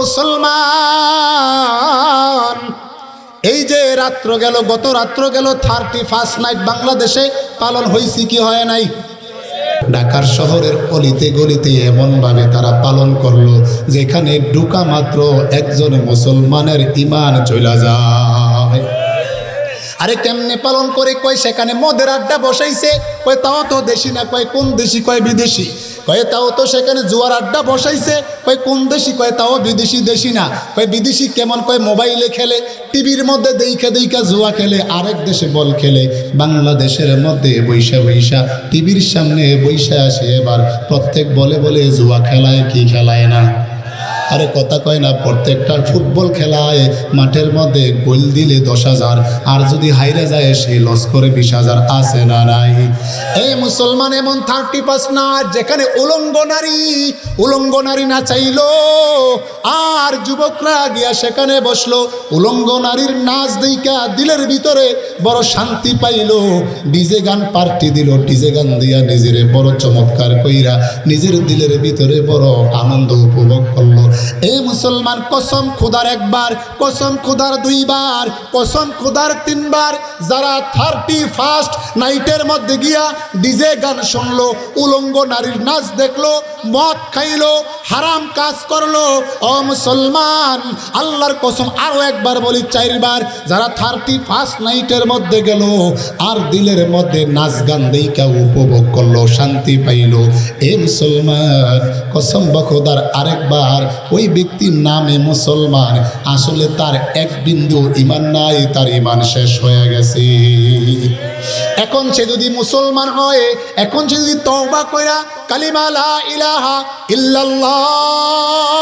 মুসলমান। এই যে রাত্র গেল, গত রাত্র গেল থার্টি ফার্স্ট নাইট বাংলাদেশে পালন হয়েছে কি হয় নাই? ঢাকার শহরের অলিতে গলিতে এমনভাবে তারা পালন করল, যেখানে ঢুকা মাত্র একজন মুসলমানের ইমান চলে যায়। আরে কেমনে পালন করে কয়, সেখানে মদের আড্ডা বসাইছে, কয়, তাও তো দেশি না, কয়, কোন দেশি, কয়, বিদেশি? কয়, তাও তো সেখানে জুয়ার আড্ডা বসাইছে। কয়ে, কোন দেশি? কয়ে, তাও বিদেশি, দেশি না। কয়ে, বিদেশি কেমন? কয়ে, মোবাইলে খেলে, টিভির মধ্যে দেইখা দেইখা জুয়া খেলে, আরেক দেশে বল খেলে, বাংলাদেশের মধ্যে বৈশা বৈশা, টিভির সামনে বৈশা আসে এবার। প্রত্যেক বলে বলে জুয়া খেলায় কি খেলায় না? আরে কথা কয় না, প্রত্যেকটা ফুটবল খেলায় মাঠের মধ্যে গোল দিলে দশ হাজার, আর যদি হাইরে যায় সে লস করে বিশ হাজার, আছে না নাই? এই মুসলমান এমন থার্টি পাস না, যেখানে উলঙ্গ নারী উলঙ্গ নারী না চাইলো, আর যুবকরা গিয়া সেখানে বসল, উলঙ্গ নারীর নাচ দিকা দিলের ভিতরে বড় শান্তি পাইলো। ডিজে গান পার্টি দিল, ডিজে গান দিয়া নিজের বড় চমৎকার কইরা নিজের দিলের ভিতরে বড় আনন্দ উপভোগ করল। এই মুসলমান কসম খুদার একবার, কসম খুদার দুইবার, কসম খুদার তিনবার, যারা থার্টি ফার্স্ট নাইটের মধ্যে গিয়া ডিজে গান শুনলো, উলঙ্গ নারীর নাচ দেখল, মদ খাইলো, হারাম কাজ করল ও মুসলমান, আল্লাহর কসম আরও একবার বলি, চারবার, যারা থার্টি ফার্স্ট নাইটের মধ্যে গেল, আর দিলের মধ্যে নাচ গান দেইকা উপভোগ করল, শান্তি পাইলো। এ মুসলমান, কসম বখোদার আরেকবার ওই ব্যক্তির নামে মুসলমান। আসলে তার এক বিন্দু ইমান নাই, তার ইমান শেষ হয়ে গেছে। এখন সে যদি মুসলমান হয়, এখন সে যদি তওবা কইরা কালিমা লা ইলাহা ইল্লাল্লাহ,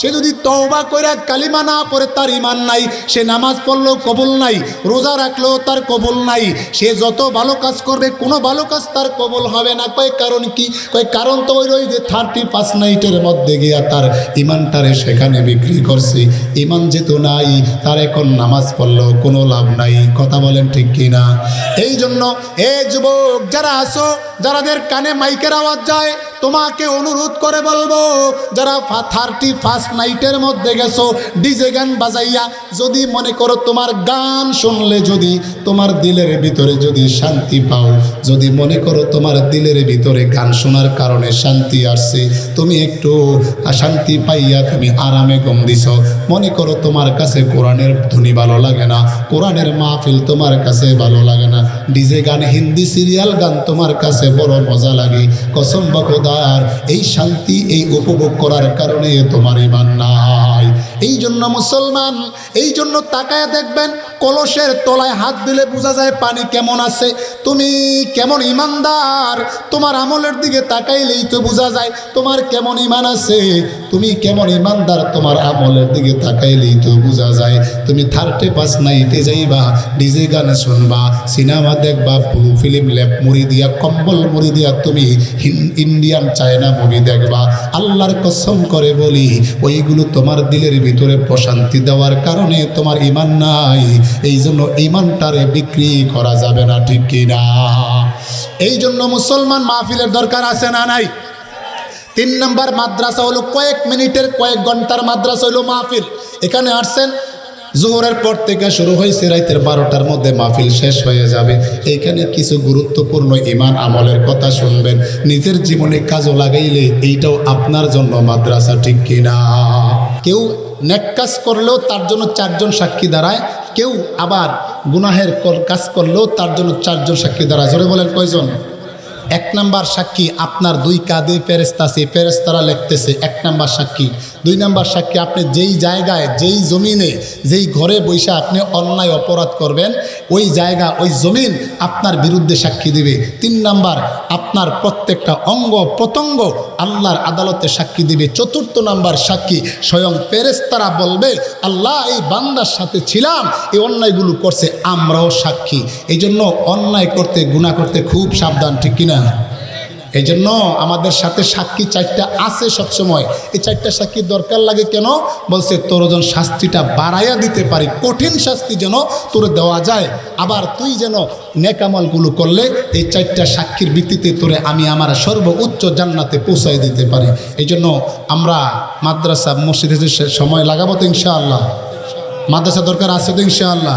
সে যদি তওবা কইরা কালিমা না পড়ে, তার ইমান নাই। সে নামাজ পড়লেও কবুল নাই, রোজা রাখলেও তার কবুল নাই। সে যত ভালো কাজ করবে, কোনো ভালো কাজ তার কবুল হবে না। কয় কারণ কি? কয় কারণ তো ওই ওই যে থার্টি পাঁচ নাইটের মধ্যে গিয়া তার ইমানটারে সেখানে বিক্রি করছি। ইমান যেহেতু নাই, তার এখন নামাজ পড়ল কোনো লাভ নাই। কথা বলেন ঠিক কিনা? এই জন্য এ যুবক, যারা আসো যারাদের কানে মাইকের আওয়াজ যায় তোমাকে অনুরোধ করে বলব, যারা থার্টি ফার্স্ট নাইটের মধ্যে গেছো ডিজে গান বাজাইয়া যদি মনে করো তোমার গান শুনলে যদি তোমার দিলের ভিতরে যদি শান্তি পাও, যদি মনে করো তোমার দিলের ভিতরে গান শোনার কারণে শান্তি আসছে, তুমি একটু শান্তি পাইয়া তুমি আরামে গম দিছ। মনে করো তোমার কাছে কোরআনের ধ্বনি ভালো লাগে না, কোরআনের মাহফিল তোমার কাছে ভালো লাগে না ডিজে গান, হিন্দি সিরিয়াল গান তোমার কাছে বড় মজা লাগে, কসম বকদার এই শান্তি, এই উপভোগ করার কারণে তোমার ইমান নাই। এই জন্য মুসলমান এই জন্য তাকায় দেখবেন কলসের তলায় হাত দিলে বোঝা যায় পানি কেমন আছে। তুমি কেমন ইমানদার? তোমার আমলের দিকে তাকাইলেই তো বোঝা যায় তোমার কেমন ইমান আছে। তুমি কেমন ইমানদার? তোমার আমলের দিকে তাকাইলেই তো বোঝা যায়। তুমি থার্টি পাস নাইটে যাইবা, ডিজে গান শুনবা, সিনেমা দেখবা ব্লু ফিল্ম ল্যাপ মুড়ি দিয়া, কম্বল মুড়ি দিয়া তুমি ইন্ডিয়ান চায়না মুভি দেখবা। আল্লাহর কসম করে বলি, ওইগুলো তোমার দিলের ভিতরে প্রশান্তি দেওয়ার কারণে তোমার ইমান নাই। এই জন্য ইমানটারে বিক্রি করা যাবে না, ঠিক কিনা? এই জন্য মুসলমান মাহফিলের দরকার আছে না নাই? তিন নম্বর মাদ্রাসা হলো কয়েক মিনিটের, কয়েক ঘণ্টার মাদ্রাসা হলো মাহফিল। এখানে আসছেন, জোহরের পর থেকে শুরু হয়েছে, রাইতের বারোটার মধ্যে মাহফিল শেষ হয়ে যাবে। এইখানে কিছু গুরুত্বপূর্ণ ইমান আমলের কথা শুনবেন। নিজের জীবনে কাজও লাগাইলে এইটাও আপনার জন্য মাদ্রাসা, ঠিক কিনা? কেউ নেক কাজ করলেও তার জন্য চারজন সাক্ষী দাঁড়ায় কেউ আবার গুনাহের কাজ করলেও তার জন্য চারজন সাক্ষী দ্বারা। জোরে বলেন কয়জন? এক নাম্বার সাক্ষী আপনার দুই কাঁধে ফেরেস্তা আছে ফেরেস্তারা লিখতেছে এক নাম্বার সাক্ষী। দুই নাম্বার সাক্ষী, আপনি যেই জায়গায়, যেই জমিনে, যেই ঘরে বৈশা আপনি অন্যায় অপরাধ করবেন, ওই জায়গা, ওই জমিন আপনার বিরুদ্ধে সাক্ষী দেবে। তিন নাম্বার, আপনার প্রত্যেকটা অঙ্গ প্রত্যঙ্গ আল্লাহর আদালতে সাক্ষী দেবে। চতুর্থ নাম্বার সাক্ষী, স্বয়ং ফেরেস্তারা বলবে, আল্লাহ, এই বান্দার সাথে ছিলাম, এই অন্যায়গুলো করছে, আমরাও সাক্ষী। এই জন্য অন্যায় করতে গুণা করতে খুব সাবধান, ঠিক কিনা? এই জন্য আমাদের সাথে সাক্ষী চারটা আছে সবসময়। এই চারটা সাক্ষী দরকার লাগে কেন? বলছে, তোর ওজন শাস্তিটা বাড়াইয়া দিতে পারি, কঠিন শাস্তি যেন তোর দেওয়া যায়। আবার তুই যেন নেকামলগুলো করলে, এই চারটা সাক্ষীর ভিত্তিতে তোরে আমি আমার সর্বোচ্চ জান্নাতে পৌঁছাই দিতে পারি। এই জন্য আমরা মাদ্রাসা, মসজিদে সময় লাগাবো তো ইনশাআল্লাহ। মাদ্রাসা দরকার আছে তো ইনশাআল্লাহ।